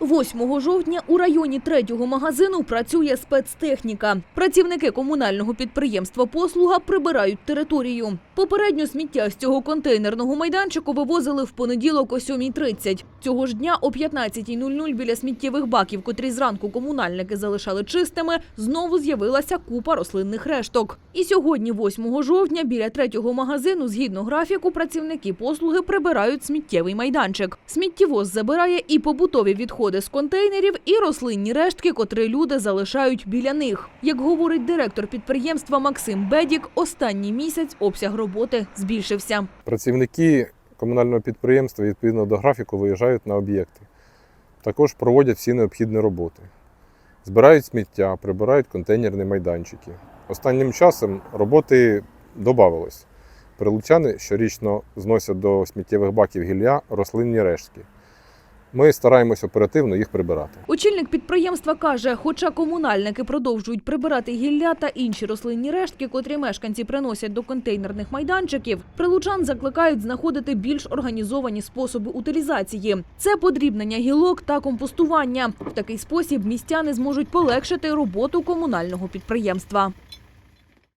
8 жовтня у районі третього магазину працює спецтехніка. Працівники комунального підприємства Послуга прибирають територію. Попередньо сміття з цього контейнерного майданчику вивозили в понеділок о 7.30. Цього ж дня о 15.00 біля сміттєвих баків, котрі зранку комунальники залишали чистими, знову з'явилася купа рослинних решток. І сьогодні, 8 жовтня, біля третього магазину, згідно графіку, працівники послуги прибирають сміттєвий майданчик. Сміттєвоз забирає і побутові відходи з контейнерів, і рослинні рештки, котрі люди залишають біля них. Як говорить директор підприємства Максим Бедік, останній місяць обсяг роботи збільшився. Працівники комунального підприємства відповідно до графіку виїжджають на об'єкти. Також проводять всі необхідні роботи. Збирають сміття, прибирають контейнерні майданчики. Останнім часом роботи додавалось. Прилучани щорічно зносять до сміттєвих баків гілля рослинні рештки. Ми стараємось оперативно їх прибирати. Очільник підприємства каже, хоча комунальники продовжують прибирати гілля та інші рослинні рештки, котрі мешканці приносять до контейнерних майданчиків, прилучан закликають знаходити більш організовані способи утилізації. Це подрібнення гілок та компостування. В такий спосіб містяни зможуть полегшити роботу комунального підприємства.